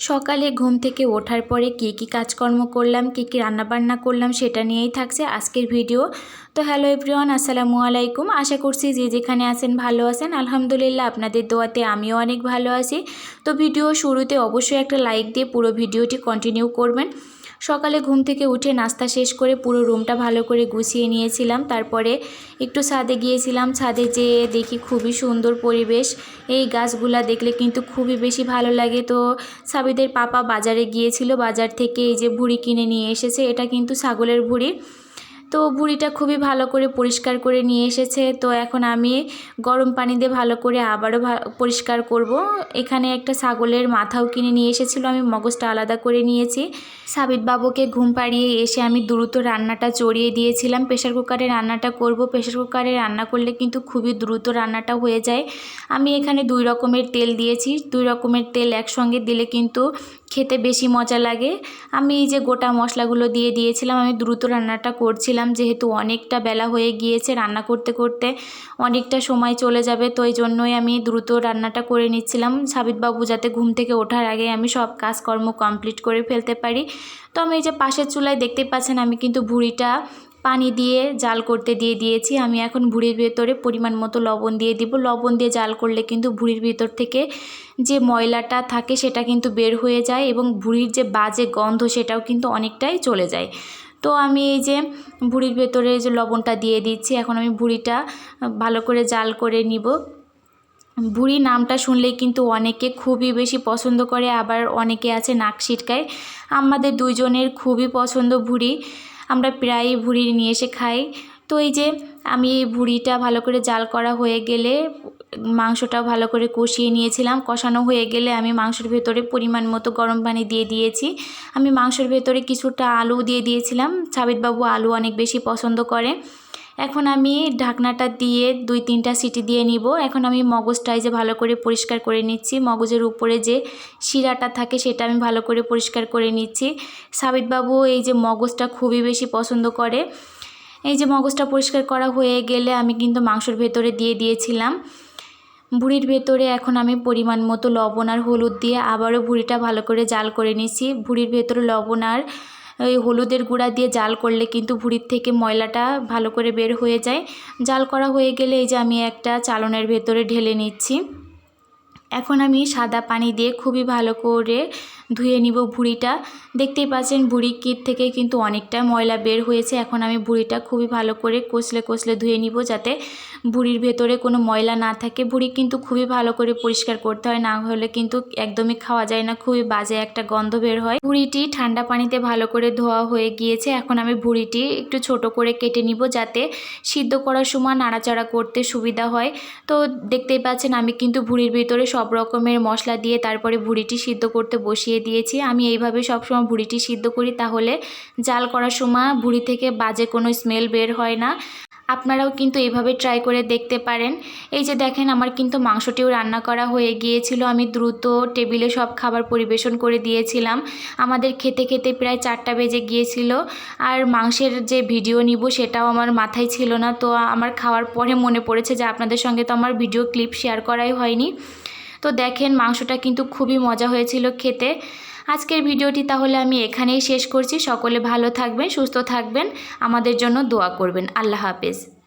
সকালে ঘুম থেকে ওঠার পরে কী কী কাজকর্ম করলাম, কী কী রান্নাবান্না করলাম সেটা নিয়েই থাকছে আজকের ভিডিও। তো হ্যালো এভরিওয়ান, আসসালামু আলাইকুম। আশা করছি যে যেখানে আছেন ভালো আছেন। আলহামদুলিল্লাহ আপনাদের দোয়াতে আমিও অনেক ভালো আছি। তো ভিডিও শুরুতে অবশ্যই একটা লাইক দিয়ে পুরো ভিডিওটি কন্টিনিউ করবেন। সকালে ঘুম থেকে উঠে নাস্তা শেষ করে পুরো রুমটা ভালো করে গুছিয়ে নিয়েছিলাম। তারপরে একটু ছাদে গিয়েছিলাম। ছাদে যেয়ে দেখি খুবই সুন্দর পরিবেশ। এই গাছগুলা দেখলে কিন্তু খুবই বেশি ভালো লাগে। তো সাবিদের পাপা বাজারে গিয়েছিল। বাজার থেকে এই যে ভুড়ি কিনে নিয়ে এসেছে। এটা কিন্তু ছাগলের ভুড়ি। তো বুড়িটা খুবই ভালো করে পরিষ্কার করে নিয়ে এসেছে। তো এখন আমি গরম পানি দিয়ে ভালো করে আবারও পরিষ্কার করব। এখানে একটা ছাগলের মাথাও কিনে নিয়ে এসেছিল, আমি মগজটা আলাদা করে নিয়েছি। সাবিত বাবুকে ঘুম পাড়িয়ে এসে আমি দ্রুত রান্নাটা চড়িয়ে দিয়েছিলাম। প্রেশার কুকারে রান্নাটা করব। প্রেশার কুকারে রান্না করলে কিন্তু খুবই দ্রুত রান্নাটা হয়ে যায়। আমি এখানে দুই রকমের তেল দিয়েছি। দুই রকমের তেল একসঙ্গে দিলে কিন্তু খেতে বেশি মজা লাগে। আমি এই যে গোটা মশলাগুলো দিয়ে দিয়েছিলাম, আমি দ্রুত রান্নাটা করছিলাম, যেহেতু অনেকটা বেলা হয়ে গিয়েছে রান্না করতে করতে, অনেকটা সময় চলে যাবে, তো এই জন্যই আমি দ্রুত রান্নাটা করে নিচ্ছিলাম। সাবিতবাবু যাতে ঘুম থেকে ওঠার আগে আমি সব কাজকর্ম কমপ্লিট করে ফেলতে পারি। তো আমি এই যে পাশের চুলায় দেখতে পাচ্ছেন, আমি কিন্তু ভুড়িটা পানি দিয়ে জাল করতে দিয়ে দিয়েছি। আমি এখন ভুড়ির ভেতরে পরিমাণ মতো লবণ দিয়ে দিব। লবণ দিয়ে জাল করলে কিন্তু ভুড়ির ভিতর থেকে যে ময়লাটা থাকে সেটা কিন্তু বের হয়ে যায় এবং ভুড়ির যে বাজে গন্ধ সেটাও কিন্তু অনেকটাই চলে যায়। তো আমি এই যে ভুড়ির ভেতরে যে লবণটা দিয়ে দিচ্ছি, এখন আমি ভুড়িটা ভালো করে জাল করে নিব। ভুড়ি নামটা শুনলেই কিন্তু অনেকে খুবই বেশি পছন্দ করে, আবার অনেকে আছে নাক ছিটকায়। আমাদের দুইজনের খুবই পছন্দ ভুড়ি। আমরা প্রায়ই ভুড়ি নিয়ে এসে খাই। তো এই যে আমি এই ভুড়িটা ভালো করে জাল করা হয়ে গেলে, মাংসটাও ভালো করে কষিয়ে নিয়েছিলাম। কষানো হয়ে গেলে আমি মাংসের ভেতরে পরিমাণ মতো গরম পানি দিয়ে দিয়েছি। আমি মাংসের ভেতরে কিছুটা আলু দিয়ে দিয়েছিলাম। সাবিতবাবু আলু অনেক বেশি পছন্দ করে। এখন আমি ঢাকনাটা দিয়ে দুই তিনটা সিটি দিয়ে নিব। এখন আমি মগজটাই যে ভালো করে পরিষ্কার করে নিচ্ছি। মগজের উপরে যে শিরাটা থাকে সেটা আমি ভালো করে পরিষ্কার করে নিচ্ছি। সাবিতবাবু এই যে মগজটা খুবই বেশি পছন্দ করে। এই যে মগজটা পরিষ্কার করা হয়ে গেলে আমি কিন্তু মাংসের ভেতরে দিয়ে দিয়েছিলাম। বুড়ির ভেতরে এখন আমি পরিমাণ মতো লবণ আর হলুদ দিয়ে আবারও বুড়িটা ভালো করে জাল করে নিচ্ছি। বুড়ির ভেতরে লবণ আর ওই হলুদের গুঁড়া দিয়ে জাল করলে কিন্তু ভুঁড়ির থেকে ময়লাটা ভালো করে বের হয়ে যায়। জাল করা হয়ে গেলে এই যে আমি একটা চালনের ভেতরে ঢেলে নিচ্ছি। এখন আমি সাদা পানি দিয়ে খুবই ভালো করে ধুয়ে নিব ভুঁড়িটা দেখতেই পাচ্ছেন ভুঁড়ি কিট থেকে কিন্তু অনেকটা ময়লা বের হয়েছে। এখন আমি ভুঁড়িটা খুবই ভালো করে কষলে কষলে ধুয়ে নিব যাতে ভুঁড়ির ভেতরে কোনো ময়লা না থাকে। ভুঁড়ি কিন্তু খুবই ভালো করে পরিষ্কার করতে হয়, না হলে কিন্তু একদমই খাওয়া যায় না। খুবই বাজে একটা গন্ধ বের হয়। ভুঁড়িটি ঠান্ডা পানিতে ভালো করে ধোয়া হয়ে গিয়েছে। এখন আমি ভুঁড়িটি একটু ছোট করে কেটে নিব যাতে সিদ্ধ করার সময় নাড়াচাড়া করতে সুবিধা হয়। তো দেখতেই পাচ্ছেন আমি কিন্তু ভুঁড়ির ভিতরে সব রকমের মশলা দিয়ে তারপরে ভুঁড়িটি সিদ্ধ করতে বসিয়ে দিয়ে দিয়েছি। আমি এইভাবে সবসময় ভুড়িটি সিদ্ধ করি তাহলে জাল করার সময় ভুড়ি থেকে বাজে কোনো স্মেল বের হয় না। আপনারাও কিন্তু এইভাবে ট্রাই করে দেখতে পারেন। এই যে দেখেন আমার কিন্তু মাংসটিও রান্না করা হয়ে গিয়েছিল। আমি দ্রুত টেবিলে সব খাবার পরিবেশন করে দিয়েছিলাম। আমাদের খেতে খেতে প্রায় চারটা বেজে গিয়েছিল। আর মাংসের যে ভিডিও নিব সেটাও আমার মাথায় ছিল না। তো আমার খাওয়ার পরে মনে পড়েছে যে আপনাদের সঙ্গে তো আমার ভিডিও ক্লিপ শেয়ার করাই হয়নি। তো দেখেন মাংসটা কিন্তু খুবই মজা হয়েছিল খেতে। আজকের ভিডিওটি তাহলে আমি এখানেই শেষ করছি। সকলে ভালো থাকবেন, সুস্থ থাকবেন। আমাদের জন্য দোয়া করবেন। আল্লাহ হাফেজ।